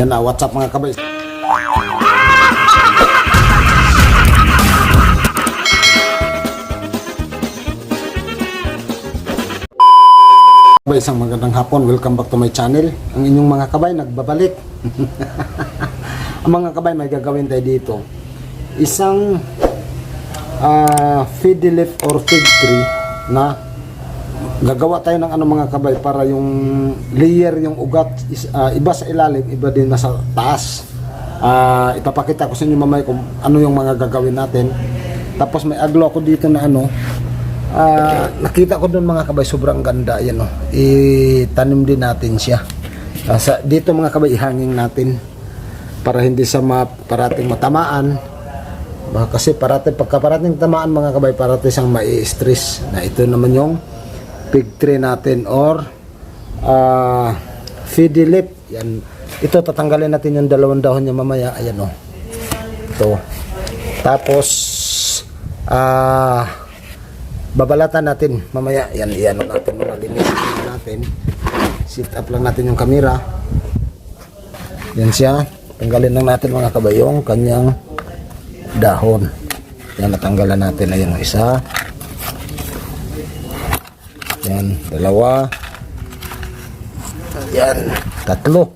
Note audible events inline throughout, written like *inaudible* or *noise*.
Yan na, what's up mga kabay? Kabay, isang magandang hapon. Welcome back to my channel. Ang inyong mga kabay, nagbabalik. *laughs* Ang mga kabay, may gagawin tayo dito. Isang ah feed leaf or fig tree na gagawa tayo ng ano mga kabay para yung layer yung ugat is, ah, iba sa ilalim iba din nasa taas Ah, ipapakita ko sa inyo mamaya kung ano yung mga gagawin natin tapos may aglo ako dito na ano Ah, nakita ko doon mga kabay sobrang ganda yan oh. itanim din natin siya Ah, sa, dito mga kabay ihanging natin para hindi sa ma, parating matamaan kasi parating, pagka parating tamaan mga kabay, parating siyang mai-stress. Na ito naman yung pig tree natin or uh, feedy lip. Yan. Ito tatanggalin natin yung dalawang dahon niya mamaya. Ayan o. Ito. Tapos ah babalatan natin mamaya. Yan, yan natin mga linisin natin. Sit up lang natin yung camera. Yan siya. Tanggalin lang natin mga kabay yung kanyang dahon. Yan, natanggalan natin. Ayan, isa. Yan, dalawa. Yan, tatlo.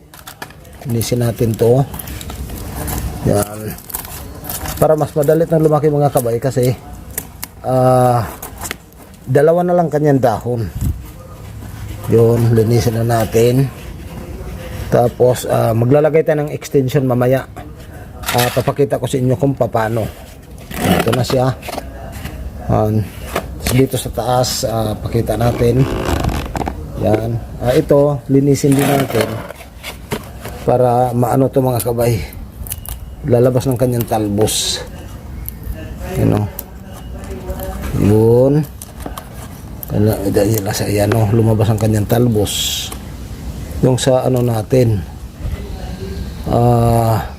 Inisin natin to. Yan. Para mas madali na lumaki mga kabay kasi ah dalawa na lang kanyang dahon. Yun, linisin na natin. Tapos, ah, maglalagay tayo ng extension mamaya. Ah, papakita ko sa inyo kung paano. Ito na siya. Yan. Dito sa taas, ah, pakita natin. Yan. Ah, ito, linisin din natin. Para maano to mga kabay. Lalabas ng kanyang talbos. Yan o. Yun. Dahil sa yan o, lumabas ang kanyang talbos. Yung sa ano natin. Ah,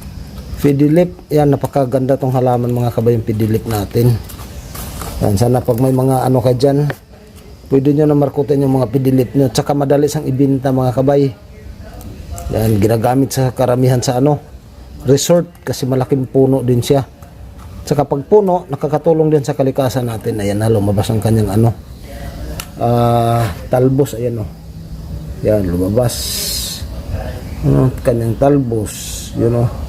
Pidilip, yan napakaganda tong halaman mga kabay yung pidilip natin. Yan, sana pag may mga ano ka dyan, pwede nyo na markutin yung mga pidilip nyo. Tsaka madali sang ibinta mga kabay. Yan, ginagamit sa karamihan sa ano, resort kasi malaking puno din siya. Tsaka pag puno, nakakatulong din sa kalikasan natin. Ayan na, lumabas ang kanyang ano, ah, talbos, ayan o. Yan, lumabas. Ano, kanyang talbos, yun o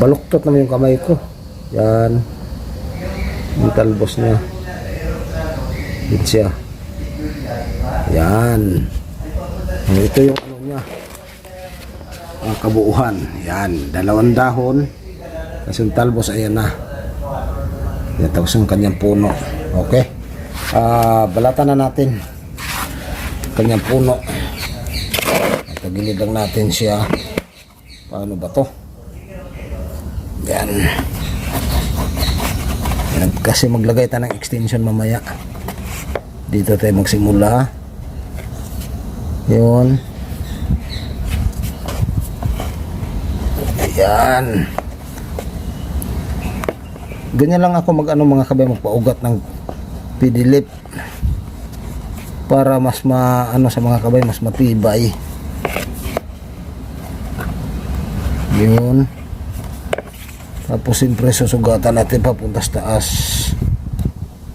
baluktot naman yung kamay ko yan yung talbos niya. Yun siya. Yan. Ito yung ano niya. Ang kabuuhan. Yan. Dalawang dahon. Kasi yung talbos ayan na. Yan tapos yung kanyang puno. Okay. Ah balatan na natin. Kanyang puno. Tagilid lang natin siya. Paano ba to? Yan. Kasi maglagay tayo ng extension mamaya. Dito tayo magsimula. Yun. Yan. Ganyan lang ako mag ano mga kabay magpaugat ng pidilip para mas ma ano sa mga kabay mas matibay. Yun. Tapos siyempre susugatan natin papunta sa taas.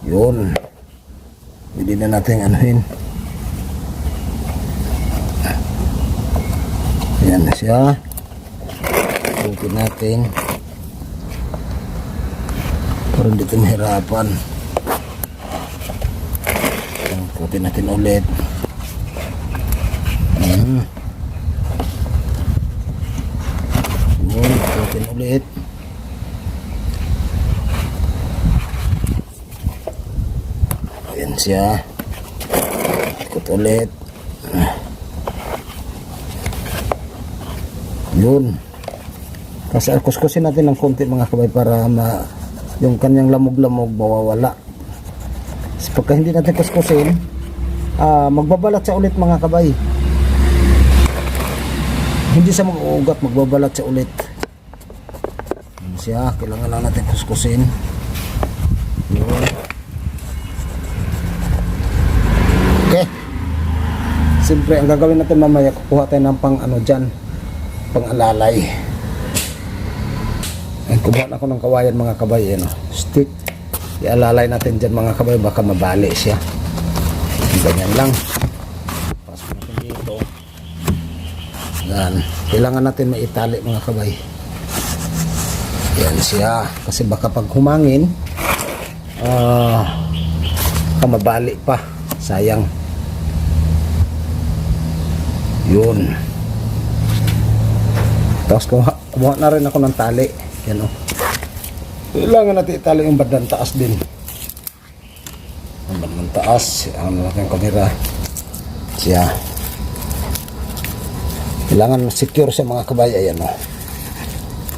Yun. Pwede na natin anuhin. Ayan na siya. Tungkin natin. Para hindi tayo mahirapan. Tungkutin natin ulit. Hmm. Yun, tungkutin ulit. Ayan siya. Ikot ulit. Yun. Kasi kuskusin natin ng konti mga kabay para ma yung kanyang lamog-lamog mawawala. Kasi pagka hindi natin kuskusin, ah, magbabalat siya ulit mga kabay. Hindi siya mag-uugat, magbabalat siya ulit. Yun siya, kailangan lang natin kuskusin. Siyempre, ang gagawin natin mamaya, kukuha tayo ng pang ano dyan. Pangalalay. Ay, kumuha ako ng kawayan mga kabay. Ano, stick. Ialalay natin dyan mga kabay. Baka mabali siya. Ganyan lang. Pasok natin dito. Yan. Kailangan natin maitali mga kabay. Yan siya. Kasi baka pag humangin, ah, baka mabali pa. Sayang. Yun. Tapos kumuha, kumuha na rin ako ng tali. Yan o. Kailangan natin itali yung bandang taas din. Ang bandang taas. Ano natin kamera. Siya. Kailangan secure sa mga kabay. Ayan o.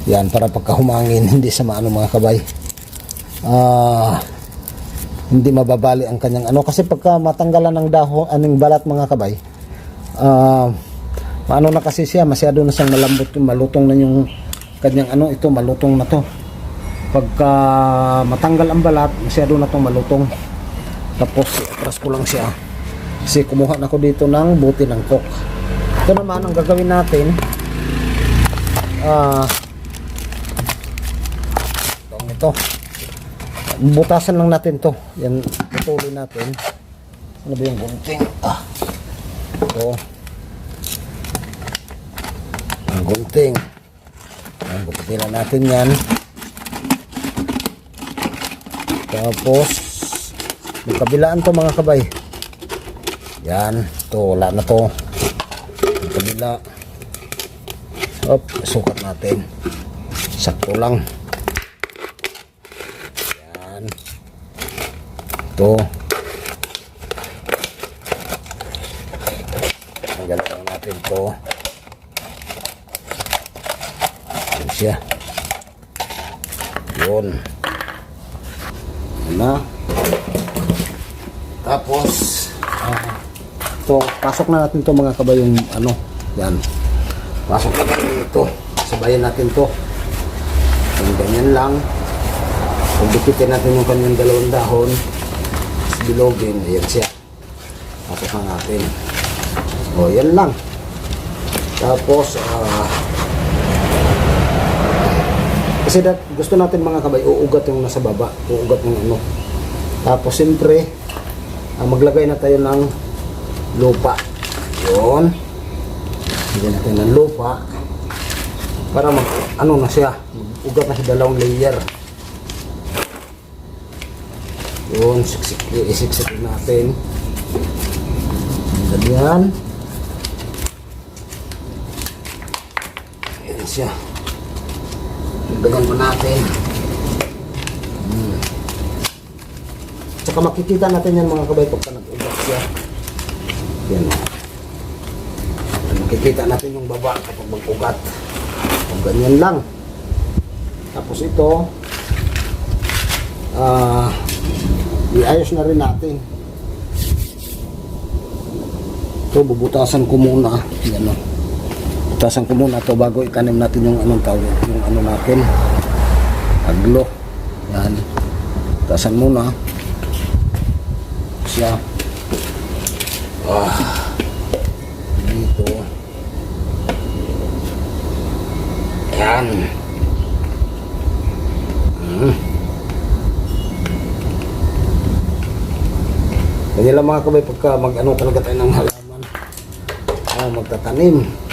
Yan, para pagka humangin, *laughs* hindi sa maano mga kabay. Ah, hindi mababali ang kanyang ano. Kasi pagka matanggalan ng dahon, aning balat mga kabay, ah, maano na kasi siya, masyado na siyang malambot, malutong na yung kanyang ano, ito malutong na to. Pagka matanggal ang balat, masyado na tong malutong. Tapos, atras ko lang siya. Kasi kumuha na ako dito ng buti ng coke. Ito naman, ang gagawin natin, ah, itong ito. Butasan lang natin to. Yan, patuloy natin. Ano ba yung gunting? Ah. Ito. Ang gunting. Ang bukutilan natin yan. Tapos, yung kabilaan to mga kabay. Yan. To, wala na to. Yung kabila. Op, sukat natin. Sakto lang. Yan. Ito. Tanggal lang natin to. Yan siya. Yun. Na. Tapos, ah, to, pasok na natin to mga kabayong ano. Yan. Pasok na natin ito. Sabayan natin to. Yung ganyan lang. Pagdikitin natin yung kanyang dalawang dahon. Bilogin. Ayan siya. Pasok na natin. O, yan lang. Tapos, ah, kasi dat, gusto natin mga kabay, uugat yung nasa baba. Uugat yung ano. Tapos, siyempre, ah, maglagay na tayo ng lupa. Yun. Lagyan natin ng lupa. Para mag, ano na siya, ugat na siya dalawang layer. Yun, siksik, isiksik natin. Ganyan. Yan siya. Dagan pa natin. Hmm. Tsaka makikita natin yan mga kabay pagka nag-ugat siya. Yan. Makikita natin yung baba kapag mag-ugat. Kung ganyan lang. Tapos ito, ah, iayos na rin natin. Ito, bubutasan ko muna. Yan o. Bubutasan ko muna ito bago itanim natin yung anong tawag, yung ano natin. Aglo. Yan. Bubutasan muna. Siya. Ah. Dito. Yan. Hmm. Ganyan lang mga kabay pagka mag ano talaga tayo ng halaman. Ah, magtatanim.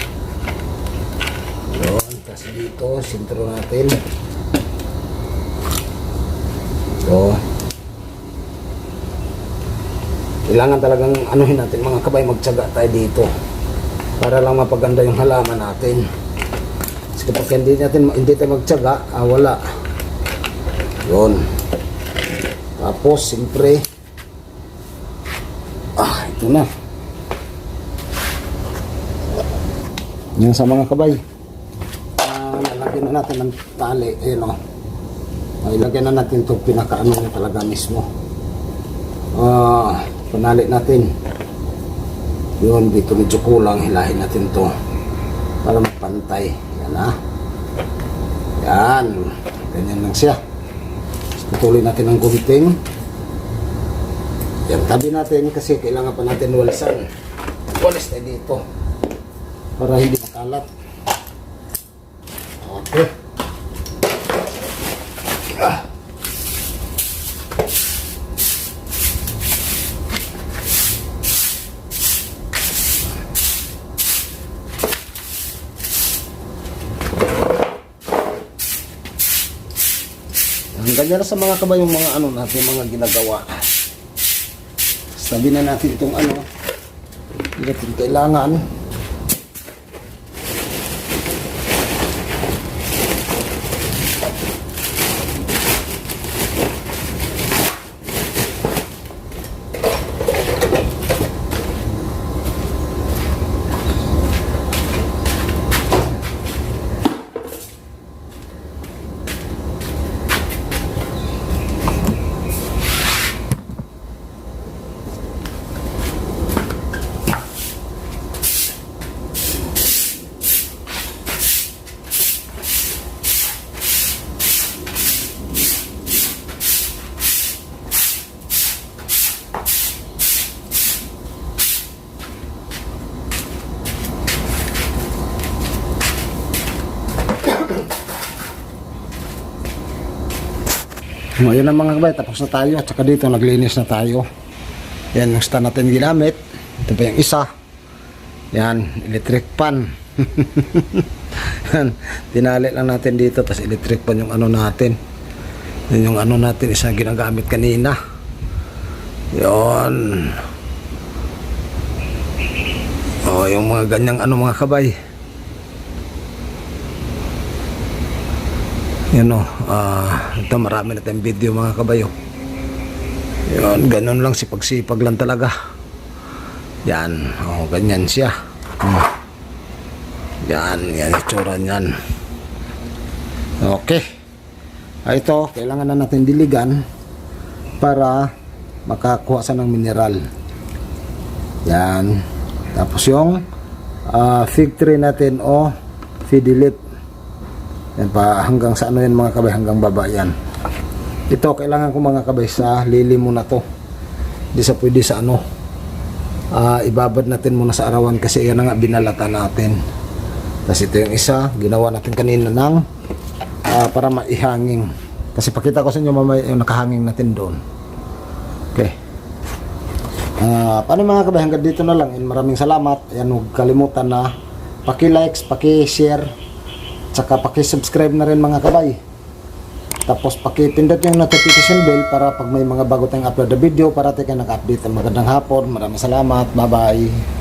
Tapos dito, sintro natin. Ito. Kailangan talagang anuhin natin mga kabay, magtyaga tayo dito. Para lang mapaganda yung halaman natin. Kasi kapag hindi natin hindi tayo magtyaga, ah, wala. Yun. Tapos, siyempre, ah, ito na. Yung sa mga kabay. Lalagyan na natin ng tali. Ayun o. Ah, ilagyan na natin ito pinakaano niya talaga mismo. Ah, panali natin. Yun, dito medyo kulang. Hilahin natin to para magpantay. Yan ah. Yan. Ganyan lang siya. Tutuloy natin ang gunting. Yan, tabi natin kasi kailangan pa natin walisan. Walis tayo dito. Para hindi makalat. Ganyan na sa mga kabay yung mga ano natin, mga ginagawa. Sabi na natin itong ano, hindi natin kailangan. Ngayon na mga kabay, tapos na tayo. At saka dito, naglinis na tayo. Yan yung stand natin ginamit. Ito pa yung isa. Yan, electric pan. *laughs* Yan, tinali lang natin dito. Tapos electric pan yung ano natin. Yan yung ano natin, isa ginagamit kanina. Yon. Oh, yung mga ganyang ano mga kabay. Yan o, ah, ito marami na tayong video mga kabayo. Yan, ganun lang sipag-sipag lang talaga. Yan, oh, ganyan siya. Hmm. Yan, yan itsura niyan. Okay. Ah, ito, kailangan na natin diligan para makakuha sa ng mineral. Yan. Tapos yung ah, fig tree natin o fidelip. Yan pa hanggang sa ano yan mga kabay hanggang baba yan. Ito kailangan ko mga kabay sa lili muna to. Hindi sa pwede sa ano. Ah, ibabad natin muna sa arawan kasi yan nga binalata natin. Tapos ito yung isa, ginawa natin kanina ng ah, para maihanging. Kasi pakita ko sa inyo mamaya yung nakahanging natin doon. Okay. Ah, paano mga kabay hanggang dito na lang. And maraming salamat. Ayan, huwag kalimutan na paki-likes, paki-share, Tsaka paki-subscribe na rin mga kabay. Tapos paki-pindot yung notification bell para pag may mga bago tayong upload na video para tayo kayo naka-update. Magandang hapon. Maraming salamat. Bye-bye.